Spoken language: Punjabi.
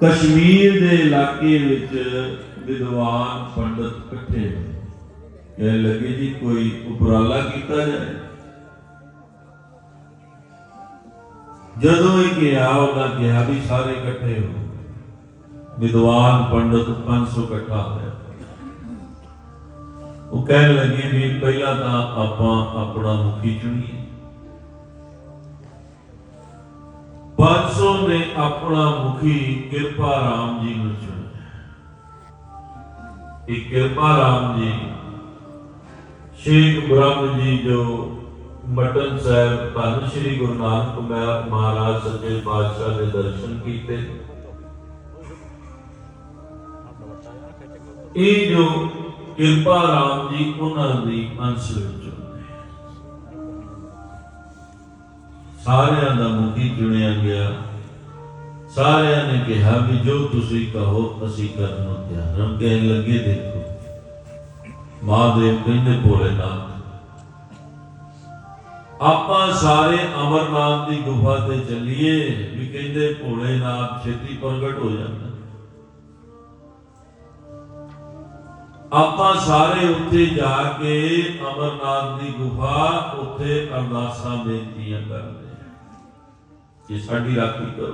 ਕਸ਼ਮੀਰ ਦੇ ਇਲਾਕੇ ਵਿੱਚ ਵਿਦਵਾਨ ਪੰਡਤ ਇਕੱਠੇ ਹੋਏ ਕਹਿ ਲੱਗੇ, ਜੀ, ਕੋਈ ਉਪਰਾਲਾ ਕੀਤਾ ਜਾਏ? ਜਦੋਂ ਇਹ ਗਿਆ ਉਹਨਾਂ ਕਿਹਾ ਵੀ ਸਾਰੇ ਇਕੱਠੇ ਹੋ। ਵਿਦਵਾਨ ਪੰਡਤ 500 ਇਕੱਠਾ ਹੋਇਆ। ਉਹ ਕਹਿਣ ਲੱਗੇ ਵੀ ਪਹਿਲਾਂ ਤਾਂ ਆਪਾਂ ਆਪਣਾ ਮੁਖੀ ਚੁਣੀਏ। 500 ਨੇ ਆਪਣਾ ਮੁਖੀ ਕਿਰਪਾ ਰਾਮ ਜੀ ਨੂੰ ਚੁਣਿਆ। ਇਹ ਕਿਰਪਾ ਰਾਮ ਜੀ, ਸ਼ੇਖ ਬ੍ਰਹਮ ਜੀ ਜੋ ਮਟਨ ਸਾਹਿਬ ਧੰਨ ਸ਼੍ਰੀ ਗੁਰੂ ਨਾਨਕ ਮਹਾਰਾਜ ਸੱਚੇ ਪਾਤਸ਼ਾਹ ਦੇ ਦਰਸ਼ਨ ਕੀਤੇ। ਇਹ ਜੋ ਕਿਰਪਾ ਰਾਮ ਜੀ ਉਹਨਾਂ ਦੀ ਅੰਸ਼ ਵਿੱਚ ਸਾਰਿਆਂ ਦਾ ਮੁਖੀ ਚੁਣਿਆ ਗਿਆ। ਸਾਰਿਆਂ ਨੇ ਕਿਹਾ ਵੀ ਜੋ ਤੁਸੀਂ ਕਹੋ, ਅਸੀਂ ਕਰਨ ਨੂੰ ਤਿਆਰ ਹਾਂ। ਕਹਿਣ ਲੱਗੇ, ਦੇਖੋ, ਮਹਾਦੇਵ ਕਹਿੰਦੇ ਭੋਲੇਨਾਥ ਆਪਾਂ ਸਾਰੇ ਅਮਰਨਾਥ ਦੀ ਗੁਫਾ ਤੇ ਚੱਲੀਏ ਵੀ ਕਹਿੰਦੇ ਭੋਲੇਨਾਥ ਛੇਤੀ ਪ੍ਰਗਟ ਹੋ ਜਾਂਦਾ। ਆਪਾਂ ਸਾਰੇ ਉੱਥੇ ਜਾ ਕੇ ਅਮਰਨਾਥ ਦੀ ਗੁਫਾ ਉੱਥੇ ਅਰਦਾਸਾਂ ਬੇਨਤੀਆਂ ਕਰਦੇ ਜੇ ਸਾਡੀ ਰਾਖੀ ਕਰੋ।